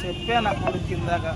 చెప్పాను అప్పుడు కిందాక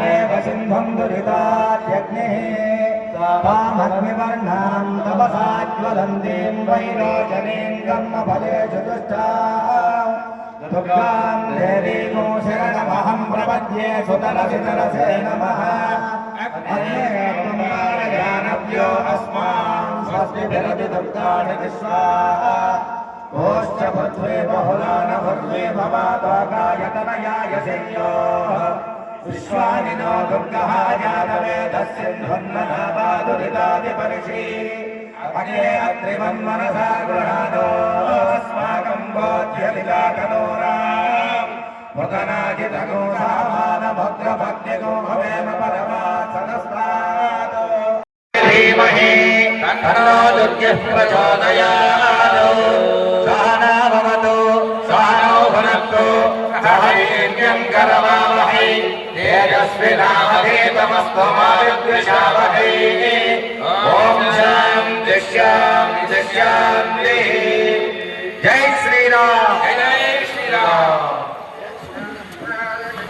विश्वानादेव सिन्धुम् दुरितात्यग्निः तामग्निवर्णाम् तपसा ज्वलन्तीम् वैरोचनीम् कर्मफलेषु दुष्टाम् दुर्गाम् देवीमो शरणमहम् प्रपद्ये सुतरसि तरसे नमः अग्नेयानव्यो अस्मान् स्वस्ति विरति दुर्गाणि विश्वा ओश्च भद्रे बहुला न भद्रे भवादाकायतनयाय संयो విశ్వానినో దుర్గహాయానవేదస్యన్వన్మనాపాదురితాదిపరిషి అగ్నే అగ్నిమన్మనసాగృహాదోస్మాకం బోధ్యలిలాకనోరా మృతనాజితగో సామాన భద్రభక్తిగో భవేమ పరమాత్సనస్మాత్ ధీమహి తన్నో దుర్గః ప్రచోదయాత్ स्तोमाविद्विषावहै ॐ शान्ति शान्ति शान्ति जय श्रीराम जय श्रीराम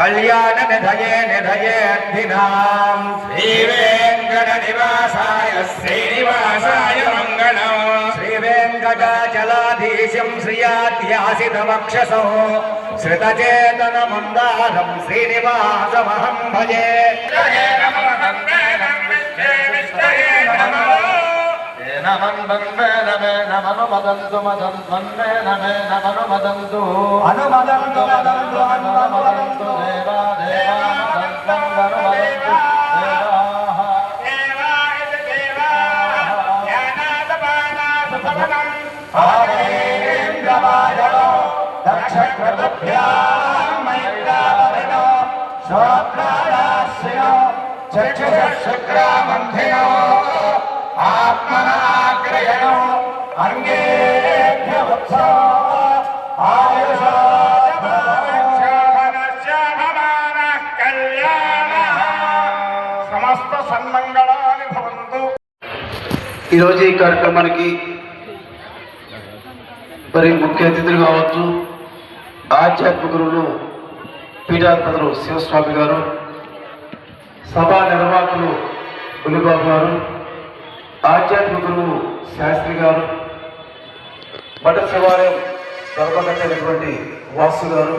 कल्याण निधये निधयेऽधिनां श्रीवेङ्कटनिवासाय श्रीनिवासाय मङ्गलम् श्रीवेङ्कटाचलाधीशं श्रियाध्यासितमक्षसो श्रितचेतनमन्दारं श्रीनिवासमहं भजे మందారం శ్రీనివాసమహం అనుమదంతు మదంతు దేవా దేవా మదంతు చక్షుషుగ్రామంధినో ఆత్మనాగ్రయణో ఈరోజు ఈ కార్యక్రమానికి మరి ముఖ్య అతిథులు కావచ్చు ఆధ్యాత్మిక గురువులు పీఠాధిపతులు శివస్వామి గారు సభా నిర్వాహకులు గులిబాబు గారు ఆధ్యాత్మిక గురువు శాస్త్రి గారు మఠ శివాలయం ధర్మకర్తైనటువంటి వాసు గారు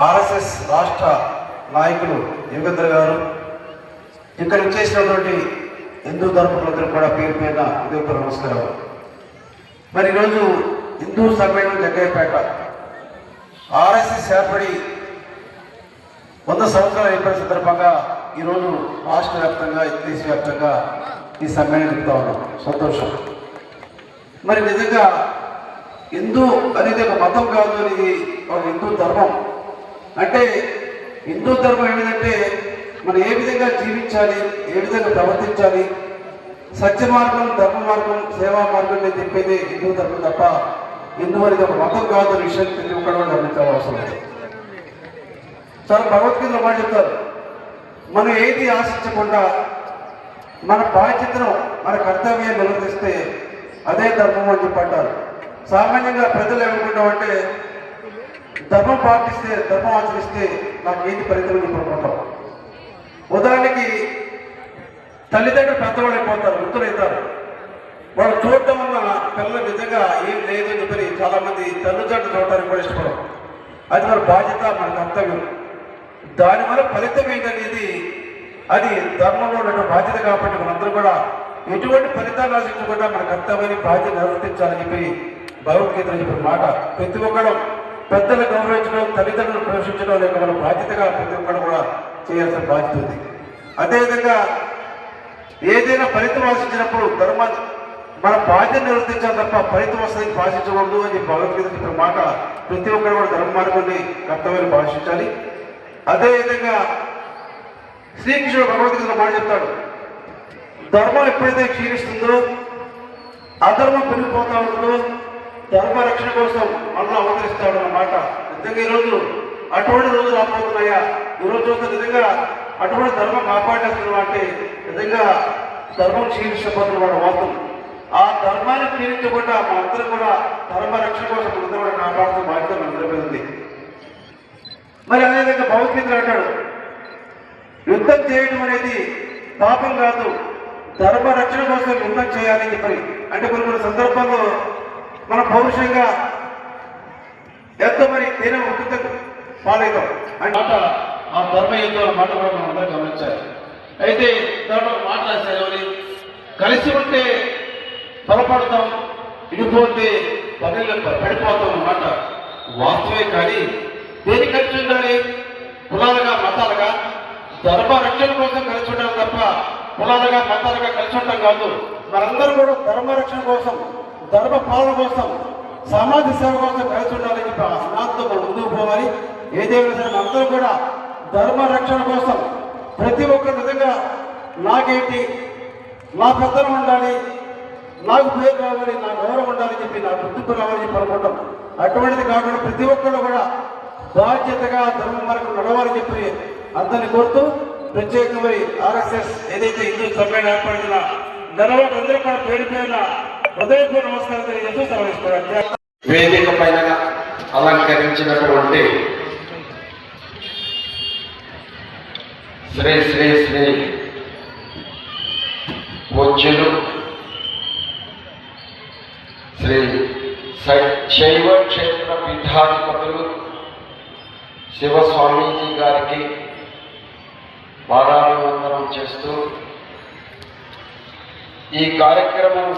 ఆర్ఎస్ఎస్ రాష్ట్ర నాయకులు యోగేంద్ర గారు ఇక్కడ చేసినటువంటి హిందూ ధర్మకులందరూ కూడా పేరు మీద ఉదయపూర్ నమస్కారం మరి ఈరోజు హిందూ సమ్మేళనం జగ్గయ్యపేట ఆర్ఎస్ఎస్ ఏర్పడి వంద సంవత్సరాలు ఏర్పడిన సందర్భంగా ఈరోజు రాష్ట్ర వ్యాప్తంగా దేశవ్యాప్తంగా ఈ సమ్మేళనం చెప్తా ఉన్నాం. సంతోషం. మరి నిజంగా హిందూ అనేది ఒక మతం కాదు అనేది ఒక హిందూ ధర్మం. అంటే హిందూ ధర్మం ఏమిటంటే మనం ఏ విధంగా జీవించాలి ఏ విధంగా ప్రవర్తించాలి సత్య మార్గం ధర్మ మార్గం సేవా మార్గం నేను చెప్పేది హిందూ ధర్మం తప్ప హిందూ అనేది ఒక మతం కాదు అనే విషయం ప్రతి ఒక్కరు గమనించాల్సిన అవసరం లేదు. చాలా భగవద్గీతలో మాట చెప్తారు. మనం ఏది ఆశించకుండా మన బాధ్యతను మన కర్తవ్యం నిలదీస్తే అదే ధర్మం అని చెప్పంటారు. సామాన్యంగా ప్రజలు ఏమనుకుంటామంటే ధర్మం పాటిస్తే ధర్మం ఆచరిస్తే నాకు ఏంటి ఫలితం అని ఉదాహరణకి తల్లిదండ్రులు పెద్దవాళ్ళు అయిపోతారు వృత్తులైతారు వాళ్ళు చూడటం వల్ల పిల్లలు నిజంగా ఏం లేదు అని చెప్పి చాలా మంది తల్లిదండ్రులు చూడటానికి కూడా ఇష్టపడరు. అది మన బాధ్యత మన కర్తవ్యం. దానివల్ల ఫలితం ఏంటనేది అది ధర్మంలో ఉన్న బాధ్యత కాబట్టి మనందరూ కూడా ఎటువంటి ఫలితాలు ఆశించకుండా మన కర్తవ్యాన్ని బాధ్యత నిర్వర్తించాలని చెప్పి భగవద్గీతలో చెప్పిన మాట. ప్రతి ఒక్కరు పెద్దలు గౌరవించడం తల్లిదండ్రులు ప్రవేశించడం లేక మన బాధ్యతగా ప్రతి ఒక్కరు కూడా చేయాల్సిన బాధ్యత ఉంది. అదేవిధంగా ఏదైనా ఫలితం ఆశించినప్పుడు ధర్మాన్ని మన బాధ్యత నిర్వర్తించాలి తప్ప ఫలితం వస్తుంది భాషించకూడదు అని భగవద్గీత చెప్పిన మాట. ప్రతి ఒక్కరు కూడా ధర్మ మార్గాన్ని కర్తవ్యాన్ని భాషించాలి అదేవిధంగా శ్రీకృష్ణుడు భగవద్గీతలో మాట చెప్తాడు. ధర్మం ఎప్పుడైతే క్షీణిస్తుందో అధర్మం పెరిగిపోతా ఉంటుందో ధర్మ రక్షణ కోసం మనలో అవతరిస్తాడు అన్నమాట నిజంగా ఈరోజు అటువంటి రోజులు రాబోతున్నాయా? ఈరోజు చూస్తే నిజంగా అటువంటి ధర్మం కాపాడేస్తున్నాం అంటే నిజంగా ధర్మం క్షీణించబోతున్న వాడు వాతం ఆ ధర్మాన్ని క్షీణించకుండా మా అందరం కూడా ధర్మ రక్షణ కోసం మనందరం కూడా కాపాడుతూ బాధ్యత మనందరి మీద ఉంది. మరి అదేవిధంగా భగవద్గీతలు అంటాడు యుద్ధం చేయడం అనేది పాపం కాదు. ధర్మ రక్షణ కోసం యుద్ధం చేయాలని చెప్పి. అంటే కొన్ని కొన్ని సందర్భాల్లో మన పౌరుషంగా ఎంతో మరి తీరం ఉచిత పాలేదు అంటే మాట ఆ ధర్మ యుద్ధం మాట కూడా మనం అందరూ గమనించాలి. అయితే దాంట్లో ఒక మాట రాశారు కలిసి ఉంటే పొరపడతాం ఇడిపోతే పనులు పడిపోతాం అన్నమాట వాస్తవే కానీ దేని కలిసి ఉండాలి? కులాలుగా మతాలుగా? ధర్మ రక్షణ కోసం కలిసి ఉండడం తప్ప కులాలుగా మతాలుగా కలిసి ఉండడం కాదు. మనందరూ కూడా ధర్మ రక్షణ కోసం ధర్మ పాలన కోసం సమాజ సేవ కోసం కలిసి ఉండాలని చెప్పి ఆ సిద్ధాంతంతో మనం ముందుకు పోవాలి. ఏదేమైనా సరే అందరూ కూడా ధర్మ రక్షణ కోసం ప్రతి ఒక్కరు నిజంగా నాకేంటి నా పెద్దలు ఉండాలి నాకు పేరు కావాలి నా గౌరవం ఉండాలని చెప్పి నా గుర్తింపు రావాలని చెప్పి అనుకుంటాం. అటువంటిది కాకుండా ప్రతి ఒక్కరు కూడా బాధ్యతగా ధర్మం వరకు నడవాలని చెప్పి అందరిని కోరుతూ ప్రత్యేకంగా ఆర్ఎస్ఎస్ ఏదైతే హిందూ సమ్మేళనం ఏర్పడిన ధనవాడు అందరూ కూడా పేరు పేరున హృదయపూర్వ నమస్కారం తెలియజేస్తూ సెలవు వేదిక పైన అలంకరించినటువంటి శ్రీ శ్రీ శ్రీ పూజ్యులు శ్రీ శై- శైవ క్షేత్ర పీఠాధిపతులు శివస్వామీజీ గారికి పాదాభివందనం చేస్తూ ఈ కార్యక్రమం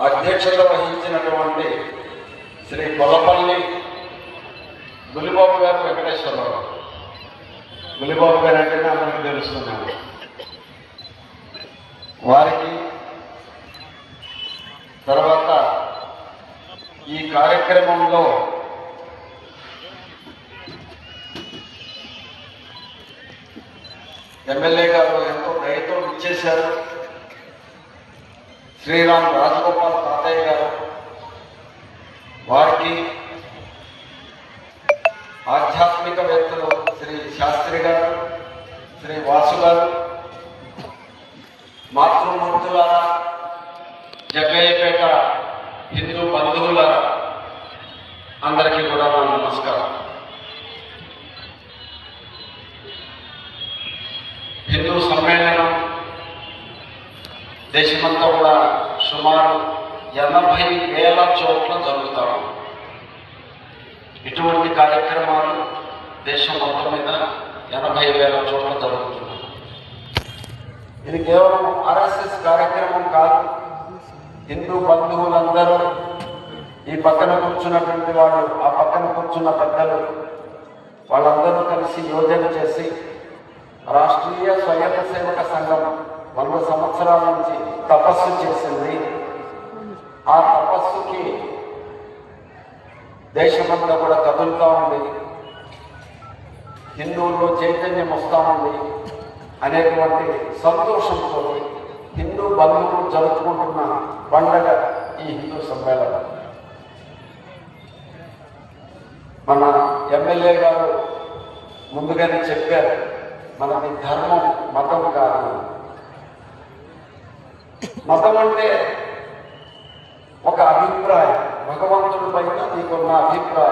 అధ్యక్షత వహించినటువంటి శ్రీ కొల్లపల్లి గులిబాబు గారు వెంకటేశ్వరరావు గులిబాబు గారు అంటేనే అందరికీ తెలుస్తున్నాను వారికి తర్వాత ఈ కార్యక్రమంలో ఎమ్మెల్యే గారు ఎంతో దయతో ఇచ్చేశారు. శ్రీరామ్ రాజగోపాల్ తాతయ్య గారు వారికి ఆధ్యాత్మికవేత్తలు శ్రీ శాస్త్రి గారు శ్రీ వాసు గారు మాతృమూర్తుల జగ్గయ్యపేట హిందూ బంధువుల అందరికీ కూడా నా నమస్కారం. హిందూ సమ్మేళనం దేశమంతా కూడా సుమారు ఎనభై వేల చోట్ల జరుగుతాం ఇటువంటి కార్యక్రమాలు దేశం మొత్తం మీద ఎనభై వేల చోట్ల జరుగుతున్నాయి. ఇది కేవలం ఆర్ఎస్ఎస్ కార్యక్రమం కాదు. హిందూ బంధువులందరూ ఈ పక్కన కూర్చున్నటువంటి వాళ్ళు ఆ పక్కన కూర్చున్న పెద్దలు వాళ్ళందరూ కలిసి యోజన చేసి రాష్ట్రీయ స్వయం సేవక సంఘం వంద సంవత్సరాల నుంచి తపస్సు చేసింది. ఆ తపస్సుకి దేశమంతా కూడా కదులుతూ ఉంది. హిందువుల్లో చైతన్యం వస్తూ ఉంది అనేటువంటి సంతోషంతో హిందూ బంధువులు జరుపుకుంటున్న పండగ ఈ హిందూ సమ్మేళనం. మన ఎమ్మెల్యే గారు ముందుగానే చెప్పారు. మనది ధర్మం మతం కాదు మతం అంటే ఒక అభిప్రాయం భగవంతుడి పైన నీకున్న అభిప్రాయం